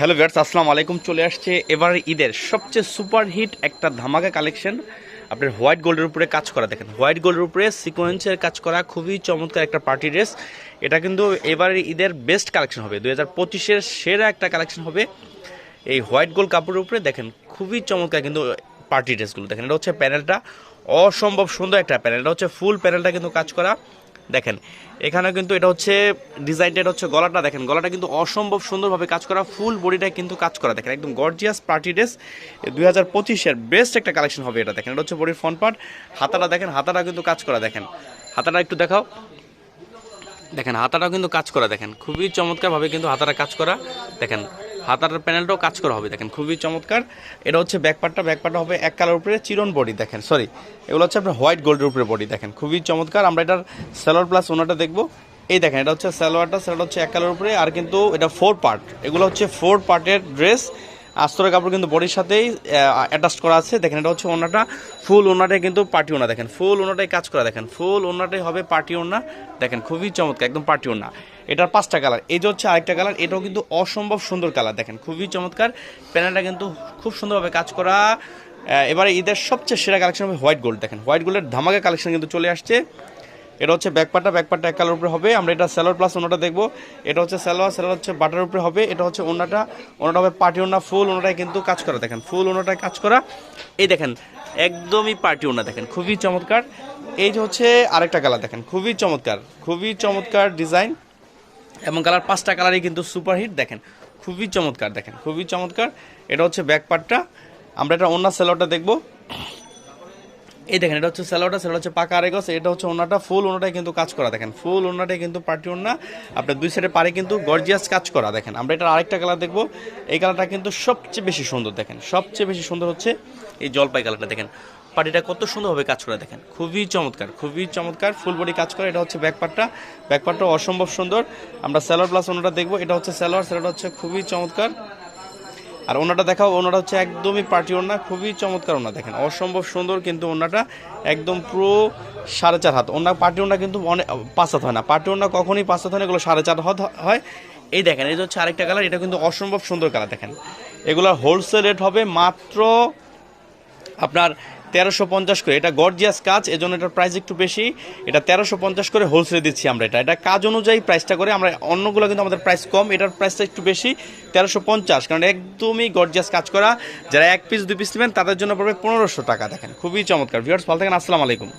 Hello viewers, আসসালামু আলাইকুম। চলে আসছে এবার ঈদের সবচেয়ে সুপার হিট একটা ধামাকা কালেকশন। আপনার হোয়াইট গোল্ডের উপরে কাজ করা, দেখেন, হোয়াইট গোল্ডের উপরে সিকোয়েন্সের কাজ করা, খুবই চমৎকার একটা পার্টি ড্রেস। এটা কিন্তু এবার ঈদের বেস্ট কালেকশন হবে। দুই হাজার পঁচিশের সেরা একটা কালেকশন হবে এই হোয়াইট গোল্ড কাপড়ের উপরে। দেখেন, খুবই চমৎকার কিন্তু পার্টি ড্রেসগুলো। দেখেন, এটা হচ্ছে প্যানেলটা। অসম্ভব সুন্দর একটা প্যানেল। এটা হচ্ছে ফুল প্যানেলটা কিন্তু কাজ করা। দেখেন এখানে কিন্তু এটা হচ্ছে ডিজাইনটা এটা হচ্ছে গলাটা দেখেন। গলাটা কিন্তু অসম্ভব সুন্দরভাবে কাজ করা ফুল বডিটা কিন্তু কাজ করা। দেখেন, একদম গর্জিয়াস পার্টি ড্রেস দুই হাজার পঁচিশের বেস্ট একটা কালেকশন হবে এটা, দেখেন। এটা হচ্ছে বডির ফ্রন্ট পার্ট হাতাটা দেখেন হাতাটা কিন্তু কাজ করা, দেখেন। হাতাটা একটু দেখাও। দেখেন, হাতাটাও কিন্তু কাজ করা, দেখেন। খুবই চমৎকারভাবে কিন্তু হাতাটা কাজ করা। দেখেন হাতার প্যানেলটাও কাজ করা হবে, দেখেন, খুবই চমৎকার। এটা হচ্ছে ব্যাকপার্টটা ব্যাকপার্টটা হবে এক কালার উপরে চিরন বডি, দেখেন সরি এগুলো হচ্ছে আপনার হোয়াইট গোল্ডের উপরে বডি, দেখেন, খুবই চমৎকার। আমরা এটার স্যালোয়ার প্লাস ওনাটা দেখব। এই দেখেন, এটা হচ্ছে স্যালোয়ারটা সেটা হচ্ছে এক কালার উপরে, আর কিন্তু এটা ফোর পার্ট এগুলো হচ্ছে ফোর পার্টের ড্রেস আস্তরের কাপড় কিন্তু বডির সাথেই অ্যাটাচ করা আছে। দেখেন, এটা হচ্ছে ওনাটা ফুল ওনাটাই কিন্তু পার্টি ওনা দেখেন। ফুল ওনাটাই কাজ করা, দেখেন। ফুল ওনাটাই হবে পার্টি ওনা দেখেন, খুবই চমৎকার, একদম পার্টি ওনা এটার পাঁচটা কালার। এই যে হচ্ছে আরেকটা কালার, এটাও কিন্তু অসম্ভব সুন্দর কালার, দেখেন। খুবই চমৎকার। প্যানেলটা কিন্তু খুব সুন্দরভাবে কাজ করা। এবারে ঈদের সবচেয়ে সেরা কালেকশন হবে হোয়াইট গোল্ড, দেখেন। হোয়াইট গোল্ডের ধামাকা কালেকশন কিন্তু চলে আসছে। এটা হচ্ছে ব্যাকপাটা ব্যাকপাটা এক কালার উপরে হবে। আমরা এটা স্যালোয়ার প্লাস ওনাটা দেখব। এটা হচ্ছে স্যালোয়ার স্যালোয়ার হচ্ছে বাটার উপরে হবে। এটা হচ্ছে ওনাটা ওনাটা হবে পার্টি ওনা, ফুল ওনাটাই কিন্তু কাজ করা। দেখেন, ফুল ওনাটায় কাজ করা। এই দেখেন, একদমই পার্টি ওনা দেখেন, খুবই চমৎকার। এই যে হচ্ছে আরেকটা কালার দেখেন, খুবই চমৎকার খুবই চমৎকার ডিজাইন। এবং কালার পাঁচটা কালারই কিন্তু সুপার হিট, দেখেন, খুবই চমৎকার দেখেন, খুবই চমৎকার। এটা হচ্ছে ব্যাক পার্টটা আমরা এটা অন্য সেলোটা দেখব। এই দেখেন, এটা হচ্ছে স্যালোটা সেটা হচ্ছে পাকা আরেগস এটা হচ্ছে ওনাটা ফুল ওনাটাই কিন্তু কাজ করা, দেখেন। ফুল ওনাটাই কিন্তু পার্টি ওনা আপনার দুই সাইডে পারে কিন্তু গর্জিয়াস কাজ করা, দেখেন। আমরা এটা আরেকটা কালার দেখব, এই কালারটা কিন্তু সবচেয়ে বেশি সুন্দর, দেখেন। সবচেয়ে বেশি সুন্দর হচ্ছে এই জলপাই কালারটা দেখেন। পার্টিটা কত সুন্দরভাবে কাজ করা, দেখেন। খুবই চমৎকার খুবই চমৎকার ফুল বডি কাজ করে, এটা হচ্ছে ব্যাকপার্টটা ব্যাকপার্টটা অসম্ভব সুন্দর। আমরা স্যালোয়ার প্লাস ওনাটা দেখব, এটা হচ্ছে স্যালোয়ার স্যালোয়ার হচ্ছে খুবই চমৎকার। আর ওনাটা দেখাও, ওনাটা হচ্ছে একদমই পার্টি ওনা খুবই চমৎকার ওনা দেখেন। অসম্ভব সুন্দর কিন্তু ওনাটা একদম পুরো সাড়ে চার হাত। ওনার পার্টি ওনা কিন্তু অনেক পাঁচ হাত হয় না। পার্টি ওনা কখনই পাঁচ হাত হয় না, এগুলো সাড়ে চার হাত হয়। এই দেখেন, এই হচ্ছে আরেকটা কালার এটা কিন্তু অসম্ভব সুন্দর কালার দেখেন। এগুলোর হোলসেল রেট হবে মাত্র আপনার তেরোশো পঞ্চাশ করে। এটা গর্জিয়াস কাজ, এজন্য এটার প্রাইস একটু বেশি। এটা তেরোশো পঞ্চাশ করে হোলসেলে দিচ্ছি আমরা এটা। এটা কাজ অনুযায়ী প্রাইসটা করে, আমরা অন্যগুলো কিন্তু আমাদের প্রাইস কম, এটার প্রাইসটা একটু বেশি, তেরোশো পঞ্চাশ। কারণ একদমই গর্জিয়াস কাজ করা। যারা এক পিস দুই পিস নেবেন, তাদের জন্য পড়বে পনেরোশো টাকা। দেখেন, খুবই চমৎকার। ভিউয়ার্স ভালো থাকেন, আসসালামু আলাইকুম।